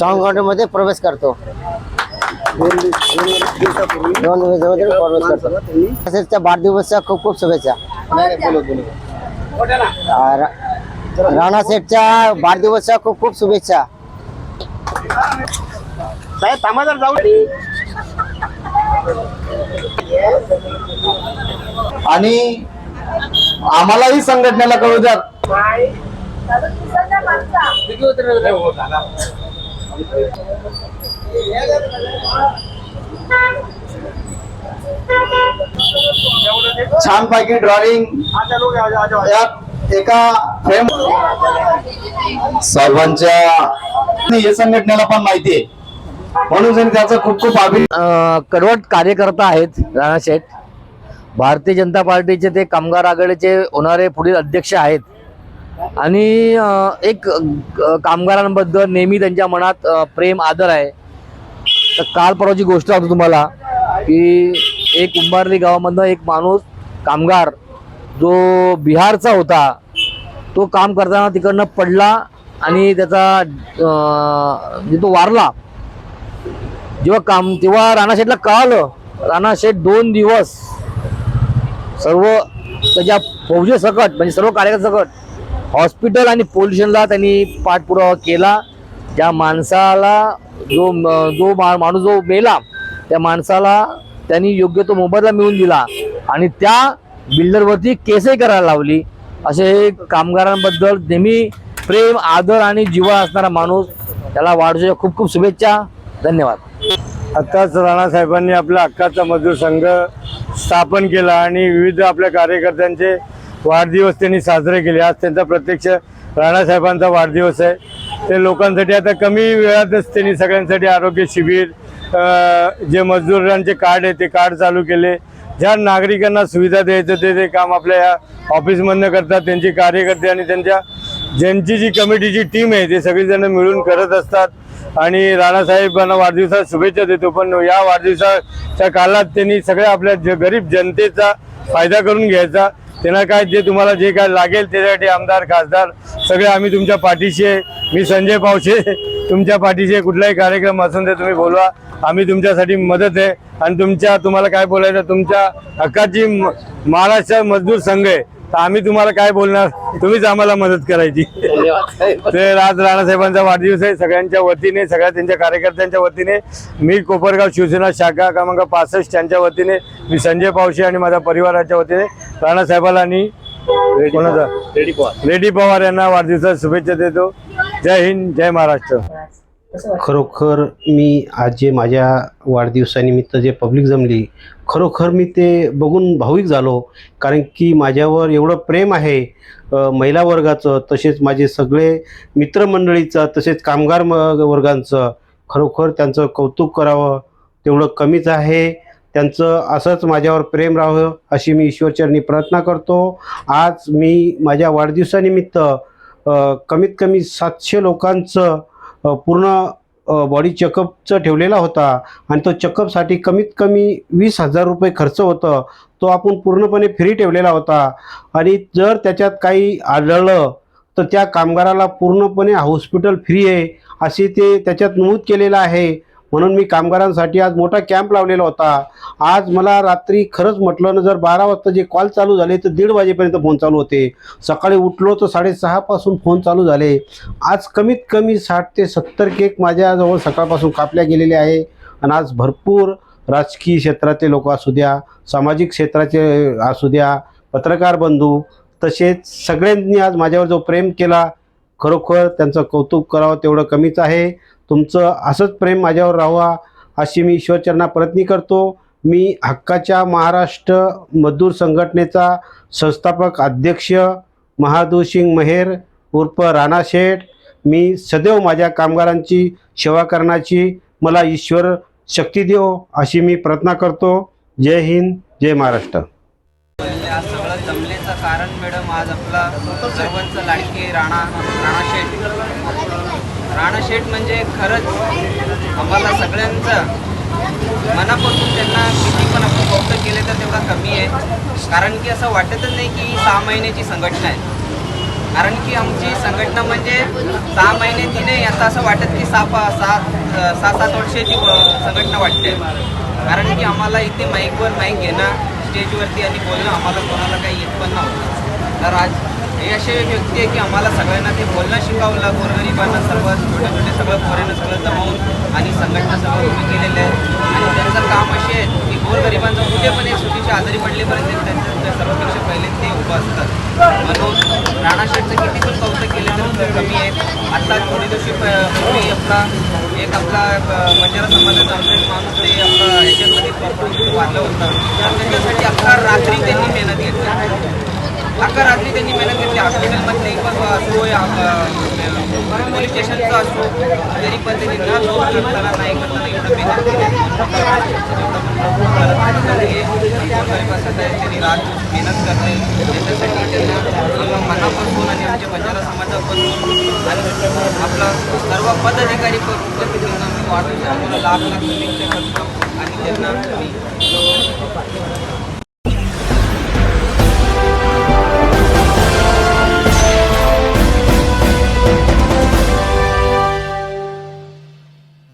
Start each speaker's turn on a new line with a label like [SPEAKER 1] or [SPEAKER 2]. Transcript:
[SPEAKER 1] संघटनेमध्ये प्रवेश करतो.
[SPEAKER 2] दोन दिवसापूर्वी
[SPEAKER 1] दिवसामध्ये प्रवेश करतो. तसेच त्या वाढदिवसाच्या खूप खूप शुभेच्छा. रा- राणा शेठच्या वाढदिवसाच्या खूप खूप शुभेच्छा.
[SPEAKER 2] साहेब थांबा जर जाऊ.
[SPEAKER 3] आणि आम्हालाही संघटनेला कळू द्या. छानपैकी ड्रॉइंग. यात एका फ्रेम सर्वांच्या हे संघटनेला पण माहिती आहे. म्हणून त्याचा खूप खूप अभि
[SPEAKER 4] अ, कडवट कार्यकर्ता आहेत राणा शेठ. भारतीय जनता पार्टीचे ते कामगार आघाडीचे होणारे पुढील अध्यक्ष आहेत. आणि एक कामगारांबद्दल नेहमी त्यांच्या मनात प्रेम आदर आहे. तर काल परवाची गोष्ट सांगतो तुम्हाला की एक उंबारली गावामधनं एक माणूस कामगार जो बिहारचा होता तो काम करताना तिकडनं पडला आणि त्याचा म्हणजे तो वारला. जेव्हा काम तेव्हा राणाशेठला कळालं राणाशेठ दोन दिवस सर्व त्याच्या फौजे सकट म्हणजे सर्व कार्यकर्ते सकट हॉस्पिटल आणि पोल्युशनला त्यांनी पाठपुरावा केला. त्या माणसाला जो म- जो मा- माणूस जो मेला त्या माणसाला त्यांनी योग्य तो मोबदला मिळवून दिला आणि त्या बिल्डरवरती केसही करायला लावली. असे कामगारांबद्दल नेहमी प्रेम आदर आणि जीवा असणारा माणूस त्याला वाढूच्या खूप खूप शुभेच्छा. धन्यवाद.
[SPEAKER 5] आत्ताच राणासाहेबांनी आपला हक्काचा मजूर संघ स्थापन केला आणि विविध आपल्या कार्यकर्त्यांचे वाढदिवस त्यांनी साजरे केले. आज त्यांचा प्रत्यक्ष राणासाहेबांचा वाढदिवस आहे. ते लोकांसाठी आता कमी वेळातच त्यांनी सगळ्यांसाठी आरोग्य शिबिर जे मजदूरांचे कार्ड आहे ते कार्ड चालू केले. ज्या नागरिकांना सुविधा द्यायचं ते ते काम आपल्या या ऑफिसमधनं करतात. त्यांचे कार्यकर्ते आणि त्यांच्या ज्यांची जी कमिटीची टीम आहे ते सगळेजण मिळून करत असतात. आणि राणासाहेबांना वाढदिवसात शुभेच्छा देतो. पण या वाढदिवसाच्या काळात त्यांनी सगळ्या आपल्या ज- गरीब जनतेचा फायदा करून घ्यायचा. त्यांना काय जे तुम्हाला जे काय लागेल त्याच्यासाठी आमदार खासदार सगळे आम्ही तुमच्या पाठीशी आहे. मी संजय पावशे तुमच्या पाठीशी. कुठलाही कार्यक्रम असून ते तुम्ही बोलवा. आम्ही तुमच्यासाठी मदत आहे. आणि तुमच्या तुम्हाला काय बोलायचं तुमच्या हक्काची महाराष्ट्र मजदूर संघ आहे. तर आम्ही तुम्हाला काय बोलणार? तुम्हीच आम्हाला मदत करायची. तर आज राणासाहेबांचा वाढदिवस आहे. सगळ्यांच्या वतीने सगळ्या त्यांच्या कार्यकर्त्यांच्या वतीने. मी कोपरगाव शिवसेना शाखा क्रमांक पासष्ट यांच्या वतीने मी संजय पावशे आणि माझ्या परिवाराच्या वतीने राणासाहेबाला आणि कोणाचा? रेड्डी पवार. यांना वाढदिवसात शुभेच्छा देतो. जय हिंद जय महाराष्ट्र.
[SPEAKER 6] खरोखर मी आज जे माझ्या वाढदिवसानिमित्त जे पब्लिक जमली खरोखर मी ते बघून भाविक झालो. कारण की माझ्यावर एवढं प्रेम आहे महिला वर्गाचं तसेच माझे सगळे मित्रमंडळीचं तसेच कामगार म वर्गांचं खरोखर त्यांचं कौतुक करावं तेवढं कमीच आहे. त्यांचं असंच माझ्यावर प्रेम राहावं अशी मी ईश्वरचरणी प्रार्थना करतो. आज मी माझ्या वाढदिवसानिमित्त कमीत कमी सातशे लोकांचं पूर्ण बॉडी चेकअपचं ठेवलेला होता. आणि तो चेकअपसाठी कमीत कमी वीस हजार रुपये खर्च होतं. तो आपण पूर्णपणे फ्री ठेवलेला होता. आणि जर त्याच्यात काही आढळलं तर त्या कामगाराला पूर्णपणे हॉस्पिटल फ्री आहे असे ते त्याच्यात नमूद केलेलं आहे. म्हणून मी कामगारांसाठी आज मोठा कॅम्प लावलेला होता. आज मला रात्री खरंच म्हटलं ना जर बारा वाजता जे कॉल चालू झाले तर दीड वाजेपर्यंत फोन चालू होते. सकाळी उठलो तर साडेसहापासून फोन चालू झाले. आज कमीत कमी साठ ते सत्तर केक माझ्याजवळ सकाळपासून कापल्या गेलेले आहे. आणि आज भरपूर राजकीय क्षेत्रातले लोक असू द्या सामाजिक क्षेत्राचे असू द्या पत्रकार बंधू तसेच सगळ्यांनी आज माझ्यावर जो प्रेम केला खरोखर त्यांचं कौतुक करावं तेवढं कमीच आहे. तुमचं असंच प्रेम माझ्यावर राहावा अशी मी ईश्वरचरणा प्रयत्न करतो. मी हक्काच्या महाराष्ट्र मजदूर संघटनेचा संस्थापक अध्यक्ष महादूर सिंग मेहेर उर्फ राणा शेठ. मी सदैव माझ्या कामगारांची सेवा करण्याची मला ईश्वर शक्ती देव अशी मी प्रार्थना करतो. जय हिंद जय महाराष्ट्र.
[SPEAKER 7] आज सगळं जमलेचं कारण मॅडम आज आपला सर्वांचं लाडके राणा राणा शेठ. राणा शेठ म्हणजे खरंच आम्हाला सगळ्यांचं मनापासून त्यांना किती पण आपण फक्त केले तर तेवढा कमी आहे. कारण की असं वाटतच नाही की ही सहा महिन्याची संघटना आहे. कारण की आमची संघटना म्हणजे सहा महिने ती नाही आता असं वाटत की सहा पा- सात सहा सात वर्षाची ती संघटना वाटते. कारण की आम्हाला इथे माईकवर माईक घेणं स्टेजवरती आणि बोलणं आम्हाला कोणाला काही येत पण नव्हतं. तर आज हे असे व्यक्ती आहे की आम्हाला सगळ्यांना ते बोलणं शिकवलं गोरगरिबांना सर्व छोटे छोटे सगळं पोरेनं सगळं जमावून आणि संघटना सगळं उभी केलेले आहेत आणि त्यांचं काम असे आहे की गोरगरिबांचं कुठे पण एक सुटीच्या आजारी पडलेपर्यंत त्यांच्या सर्व सर्वपेक्षा पहिले ते उभं असतात. म्हणून राणाशेठचं किती पण कौतुक केले तर कमी आहे. आता थोडी दिवशी पूर्वी आपला एक आपला बंजारा समाजाचा अमरेश एक माणूस ते आपला ह्याच्यामध्ये वाढलं होतं. तर त्याच्यासाठी अख्खा रात्री त्यांनी मेहनत घेतली. अख्खा रात्री त्यांनी मेहनत घेतली. हॉस्पिटलमधले पण असो या पोलीस स्टेशनचं असो तरी पण त्यांनी ना झोप करताना नाही करताना एवढं मेहनत केली. रात मेहनत करते त्याच्यासाठी त्यांना मनापासून आणि आमच्या बंजारा समाजापासून आणि आपला सर्व पदाधिकारी पण त्यांना आम्ही वाढू लाख लाख शुभेच्छा करतो आणि त्यांना